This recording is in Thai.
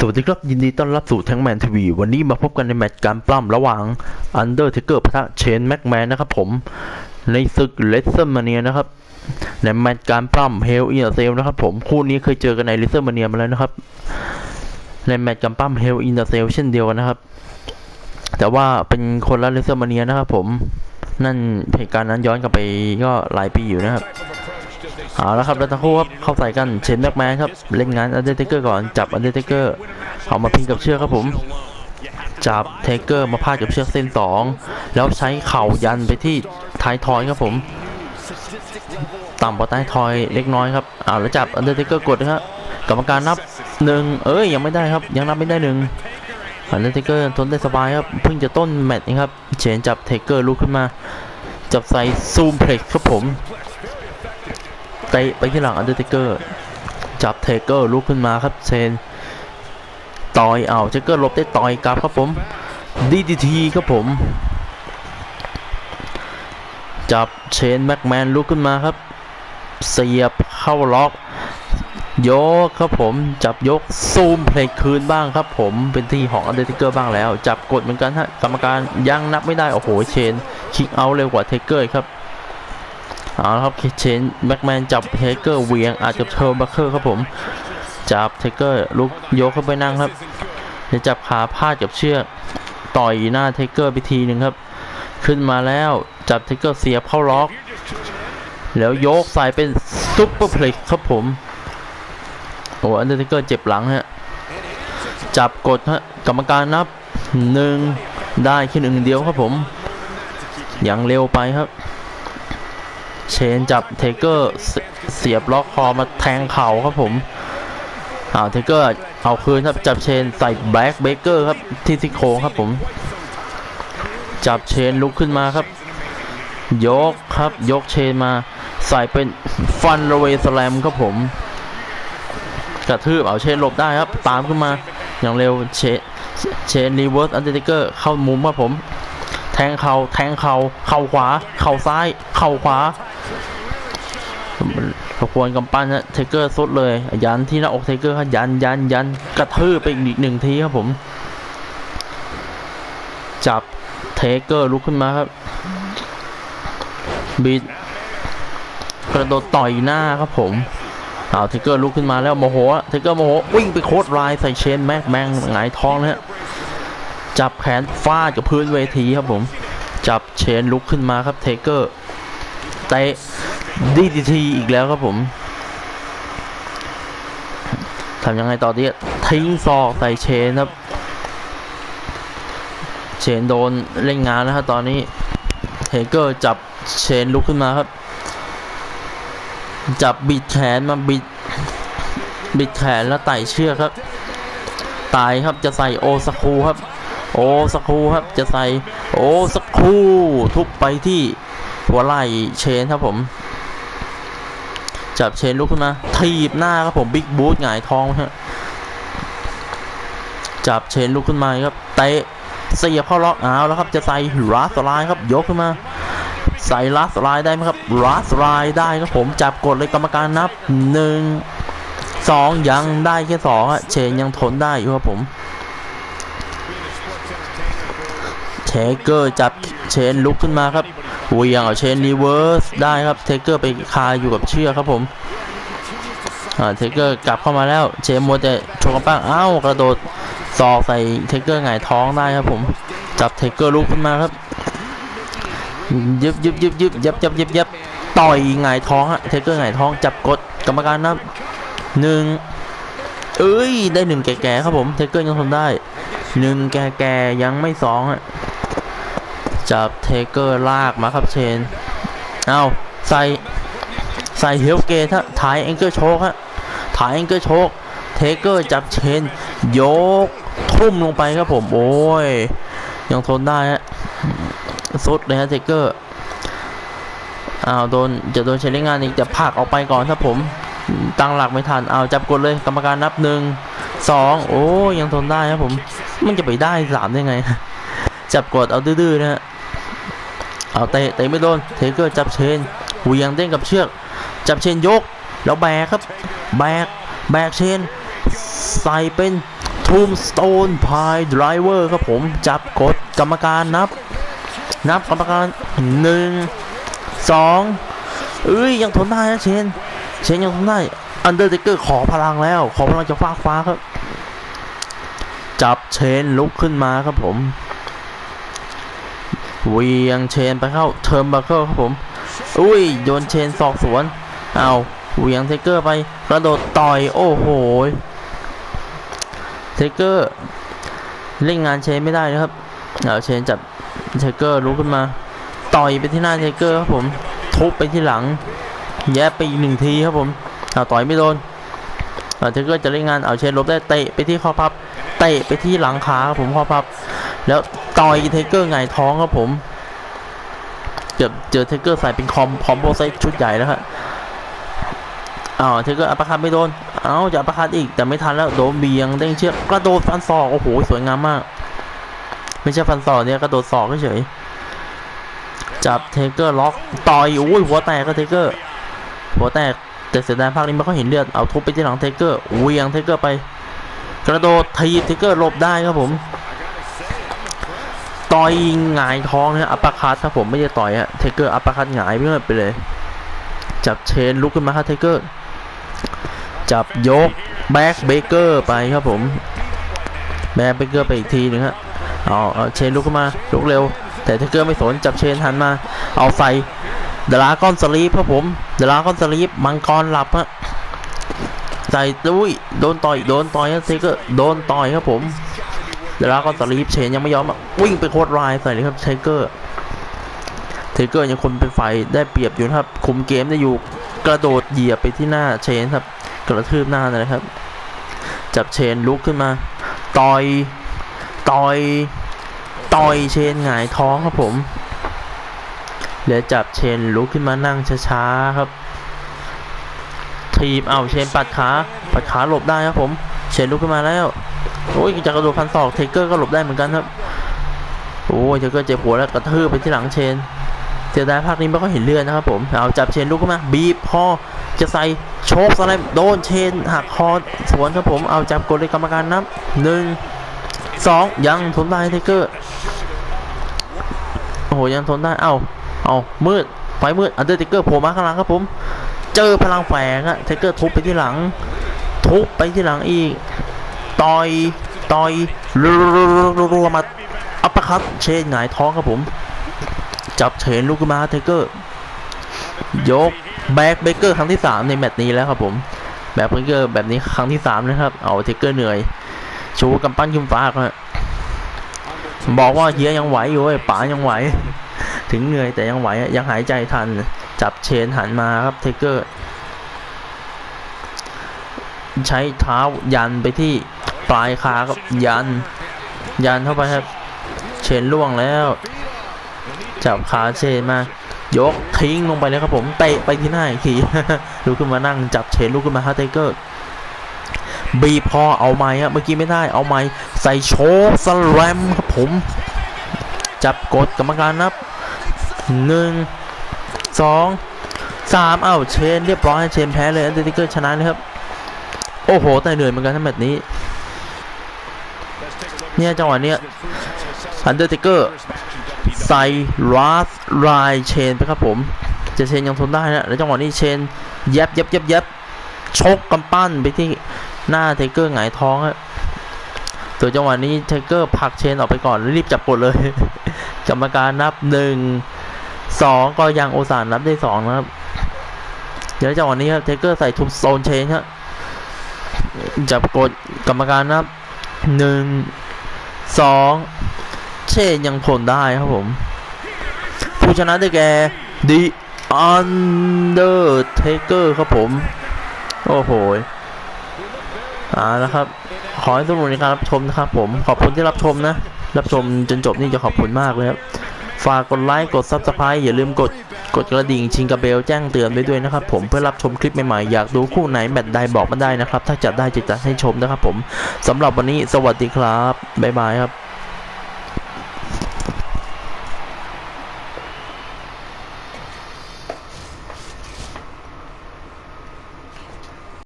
สวัสดีครับ ยินดีต้อนรับสู่แทงแมนทีวีวันนี้มาพบกันในแมตช์การปล้ำระหว่าง Undertaker พะเชนแม็กแมนนะครับผม ในศึกเลสเซอร์มาเนียนะครับ ในแมตช์การปล้ำเฮลอินเซลนะครับผมคู่นี้เคยเจอกันในเลสเซอร์มาเนียมาแล้วนะครับ ในแมตช์การปล้ำเฮลอินเซลเช่นเดียวกันนะครับ แต่ว่าเป็นคนละเลสเซอร์มาเนียนะครับผมนั่นเหตุการณ์นั้นย้อนกลับไปก็หลายปีอยู่นะครับ เอาละครับแล้วทั้งคู่ครับเข้าใส่กันเชนแบ็กแมนครับเล่นงานอันเดอร์เทเกอร์ก่อนจับอันเดอร์เทเกอร์เอามาพิงกับเชือกครับผม จับเทเกอร์มาพาดกับเชือกเส้นสองแล้วใช้เข่ายันไปที่ท้ายทอยครับผม ต่ำกว่าใต้ทอยเล็กน้อยครับเอาแล้วจับอันเดอร์เทเกอร์กดนะครับกรรมการนับหนึ่งเอ้ยยังไม่ได้ครับ ยังนับไม่ได้หนึ่งอันเดอร์เทเกอร์ทนได้สบายครับเพิ่งจะต้นแมตช์เองครับเชนจับเทเกอร์ลุกขึ้นมา จับใส่ซูมเพล็กครับผม เตะไปที่หลังอันเดอร์เทเกอร์จับเทเกอร์ลุกขึ้นมาครับเชนต่อยเอาเทเกอร์ลบได้ต่อยกลับครับผมดีดีทีครับผม จับเชนแม็กแมนลุกขึ้นมาครับ เสียบเข้าล็อกยกครับผมจับยกซูมเพลย์คืนบ้างครับผมเป็นที่ของอันเดอร์เทเกอร์บ้างแล้ว จับกดเหมือนกันฮะกรรมการยังนับไม่ได้ โอ้โหเชนคิกเอาเร็วกว่าเทเกอร์ครับ เอาละครับเชนแบ็กแมนจับเทเกอร์เวียงอาจจะเชิร์บัคเคอร์ครับผมจับเทเกอร์ลุกยกเข้าไปนั่งครับจะจับขาพาดกับเชือกต่อยหน้าเทเกอร์ไปทีหนึ่งครับ ขึ้นมาแล้วจับเทเกอร์เสียบเข้าล็อก แล้วยกใส่เป็นซุปเปอร์เพล็กครับผมโอ้อันเดอร์เทเกอร์เจ็บหลังฮะจับกดฮะกรรมการนับหนึ่งได้แค่หนึ่งเดียวครับผม ยังเร็วไปครับ เชนจับเทเกอร์เสียบล็อกคอมาแทงเข่าครับผมอ้าวเทเกอร์เอาคืนครับจับเชนใส่แบล็กเบเกอร์ครับที่ซี่โครงครับผม จับเชนลุกขึ้นมาครับ ยกครับยกเชนมา ใส่เป็นฟันระเวสแลมครับผม กระทืบเอาเชนหลบได้ครับ ตามขึ้นมาอย่างเร็วเชนเชนรีเวิร์สอันเดอร์เทเกอร์เข้ามุมครับผม แทงเขาแทงเขาเข่าขวา เข่าซ้าย เข่าขวา วนกำปั้นนะเทเกอร์สุดเลย ยันที่หน้าอกเทเกอร์ครับยันยันยันกระทืบไปอีกหนึ่งทีครับผม จับเทเกอร์ลุกขึ้นมาครับบิดกระโดดต่อยหน้าครับผมเอาเทเกอร์ลุกขึ้นมาแล้วโมโหเทเกอร์โมโหวิ่งไปโคตรลายใส่เชนแม็กแมงหงายท้องนะฮะจับแขนฟาดกับพื้นเวทีครับผม จับเชนลุกขึ้นมาครับเทเกอร์เตะ ดีดีทีอีกแล้วครับผมทำยังไงต่อดีทิ้งศอกใส่เชนครับ เชนโดนเล่นงานแล้วครับตอนนี้เทเกอร์จับเชนลุกขึ้นมาครับ จับบิดแขนมาบิด บิดแขนแล้วไต่เชือกครับตายครับจะใส่โอสคูครับ โอสคูครับจะใส่โอสคูทุบไปที่หัวไหล่เชนครับผม จับเชนลุกขึ้นมาถีบหน้าครับผมบิ๊กบูทหงายท้องฮะจับเชนลุกขึ้นมาครับเตะเสียบเข้าล็อกเอาแล้วครับจะใส่รัสไลน์ครับยกขึ้นมาใส่รัสไลน์ได้ไหมครับรัสไลน์ได้ครับผมจับกดเลยกรรมการนับหนึ่งสองยังได้แค่สองอะเชนยังทนได้อยู่ครับผมเทเกอร์จับเชนลุกขึ้นมาครับ เวียงเอาเชนรีเวิร์สได้ครับเทเกอร์ไปคาอยู่กับเชือกครับผมอ่าเทเกอร์กลับเข้ามาแล้วเชนมัวแต่โชกกระปั้งอ้าวกระโดดซอกใส่เทเกอร์หงายท้องได้ครับผมจับเทเกอร์ลุกขึ้นมาครับยึบยึบยึบยึบยับยับยับยับต่อยหงายท้องฮะเทเกอร์หงายท้องจับกดกรรมการนับหนึ่งเอ้ยได้หนึ่งแก่ๆครับผมเทเกอร์ยังทนได้หนึ่งแก่ๆยังไม่สองอะ จับเทเกอร์ลากมาครับเชน เอาใส่ใส่เฮลเกตฮะถ่ายแองเกิลโชกฮะถ่ายแองเกิลโชกเทเกอร์จับเชน ยกทุ่มลงไปครับผมโอ้ย ยังทนได้ฮะสุดเลยฮะเทเกอร์อ้าวโดนจะโดนเชนเล่นงานอีกจะผลักออกไปก่อนครับผมตั้งหลักไม่ทันเอาจับกดเลยกรรมการนับหนึ่งสองโอ้ยยังทนได้ครับผม มันจะไปได้สามได้ไง จับกดเอาดื้อๆนะฮะ เอาเตะเตะไม่โดนเทเกอร์จับเชนเหวียงเต้นกับเชือก จับเชนยก แล้วแบกครับ แบก แบกเชน ใส่เป็นทูมสโตนพายดรเวอร์ครับผมจับกดกรรมการนับ นับกรรมการหนึ่งสองเอ้ยยังทนได้นะเชน เชนยังทนได้อันเดอร์เทเกอร์ขอพลังแล้ว ขอพลังจากฟ้ากฟ้าครับ จับเชนลุกขึ้นมาครับผม เวียงเชนไปเข้าเทอร์มบัคเคิลครับผม อุ้ยโยนเชนศอกสวนเอาเวียงเทเกอร์ไปกระโดดต่อยโอ้โหเทเกอร์เล่นงานเชนไม่ได้นะครับเอาเชนจับเทเกอร์ลุกขึ้นมา ต่อยไปที่หน้าเทเกอร์ครับผมทุบไปที่หลัง แยบไปอีกหนึ่งทีครับผมเอาต่อยไม่โดนเอาเทเกอร์จะเล่นงานเอาเชนลบได้เตะไปที่ข้อพับเตะไปที่หลังขาครับผมข้อพับ แล้วต่อยเทเกอร์ไงท้องครับผมเจอเจอเทเกอร์ใส่เป็นคอมคอมโบไซต์ชุดใหญ่แล้วครับอ้าวเทเกอร์อัปคัตไม่โดน เอาจะอัปคัตอีกแต่ไม่ทันแล้วโดนเบียงเด้งเชือกกระโดดฟันศอกโอ้โหสวยงามมาก ไม่ใช่ฟันศอกเนี่ยกระโดดศอกเฉยจับเทเกอร์ล็อกต่อยอุ้ยหัวแตกก็เทเกอร์หัวแตกแต่เสียดายภาคนี้ไม่ค่อยเห็นเลือดเอาทุบไปที่หลังเทเกอร์เวียงเทเกอร์ไป กระโดดทีบเทเกอร์หลบได้ครับผม ต่อยหงายท้องนะอัปปอร์คัตครับผมไม่ได้ต่อยฮะเทเกอร์อัปปอร์คัตหงายไปเลยไปเลย จับเชนลุกขึ้นมาครับเทเกอร์จับยกแบ็กเบเกอร์ไปครับผมแบ็กเบเกอร์ไปอีกทีหนึงฮะเอาเอเชนลุกขึ้นมาลุกเร็ว แต่เทเกอร์ไม่สนจับเชนหันมา เอาใส่ดราก้อนสลีปครับผมดราก้อนสลีปมังกรหลับฮะใส่อุ้ยโดนต่อยโดนต่อยฮะเทเกอร์โดนต่อยครับผม เดยวแล้วก็สลีปเชนยังไม่ยอมวิ่งไปโคตรรายใส่เลยครับไทเกอร์ไทเกอร์ยังคนเป็นฝ่ายได้เปรียบอยู่ครับคุมเกมได้อยู่กระโดดเหยียบไปที่หน้าเชนครับ กระทืบหน้านะครับ จับเชนลุกขึ้นมาต่อยต่อยต่อยเชนหงายท้องครับผมแล้วจับเชนลุกขึ้นมานั่งช้าๆครับทีบเอาเชนปัดขาปัดขาหลบได้ครับผม เชนลุกขึ้นมาแล้ว โอ้ยจะกระโดดพันศอกเทเกอร์ก็หลบได้เหมือนกันครับ โอ้ยเทเกอร์เจ็บหัวแล้วกระทืบไปที่หลังเชนเสียดายภาคนี้ไม่ค่อยเห็นเลือดนะครับผมเอาจับเชนลุกขึ้นมาบีบคอจะใส่โชกสไลด์โดนเชนหักคอสวนครับผมเอาจับกดเลยกรรมการนับหนึ่งสองยังทนได้เทเกอร์โอ้โหยังทนได้เอาเอามืดไฟมืดอันเดอร์เทเกอร์โผล่มาข้างหลังครับผม เจอพลังแฝงอะเทเกอร์ทุบไปที่หลัง ทุบไปที่หลังอีก ต่อยต่อยรัวๆมาอัปเปอร์คัตเชนหงายท้องครับผม จับเชนลุกมาเทเกอร์ ยกแบ็กเบเกอร์ครั้งที่3ในแมตช์นี้แล้วครับผมแบ็กเบเกอร์แบบนี้ครั้งที่3นะครับเอาเทเกอร์เหนื่อยชูกำปั้นขึ้นฟ้าครับบอกว่าเฮียยังไหวอยู่เว้ป๋ายังไหว ถึงเหนื่อยแต่ยังไหวยังหายใจทัน จับเชนหันมาครับเทเกอร์ ใช้เท้ายันไปที่ ปลายขาครับยัน ยันเข้าไปครับ เชนล่วงแล้ว จับขาเชนมายกทิ้งลงไปเลยครับผมเตะไปที่หน้าอีกทีลุกขึ้นมานั่งจับเชนลุกขึ้นมาฮาเทเกอร์บีบคอเอาไม้ครับเมื่อกี้ไม่ได้เอาไม้ใส่โชว์สแลมครับผม จับกดกรรมการนับหนึ่งสองสามเอ้าเชนเรียบร้อยเชนแพ้เลยอันเดอร์ติเกอร์ชนะเลยครับ โอ้โหแต่เหนื่อยเหมือนกันทั้งแมตช์นี้ เนี่ยจังหวะเนี้ยอันเดอร์ติเกอร์ใส่รัสไรเชนไปครับผมจะเชนยังทนได้นะแล้วจังหวะนี้เชนเย็บเย็บเย็บเย็บชกกำปั้นไปที่หน้าเทเกอร์หงายท้องฮะส่วนจังหวะนี้เทเกอร์ผลักเชนออกไปก่อนรีบจับกดเลยกรรมการนับหนึ่งสองก็ยังโอซานนับได้สองนะครับเดี๋ยวจังหวะนี้ครับเทเกอร์ใส่ทุบโซนเชนครับจับกดกรรมการนับหนึ่ง สองเชนยังทนได้ครับผม ผู้ชนะได้แก่ The Undertaker ครับผม โอ้โหอ่านะครับ ขอให้ทุกคนในการรับชมนะครับผม ขอบคุณที่รับชมนะ รับชมจนจบนี่จะขอบคุณมากเลยครับ ฝากกดไลค์ กด Subscribe อย่าลืมกด กดกระดิ่งชิงกระเบลแจ้งเตือนไว้ด้วยนะครับผมเพื่อรับชมคลิปใหม่ๆอยากดูคู่ไหนแมตช์ใดบอกมาได้นะครับ ถ้าจัดได้จะจัดให้ชมนะครับผมสำหรับวันนี้สวัสดีครับบ๊ายบายครับ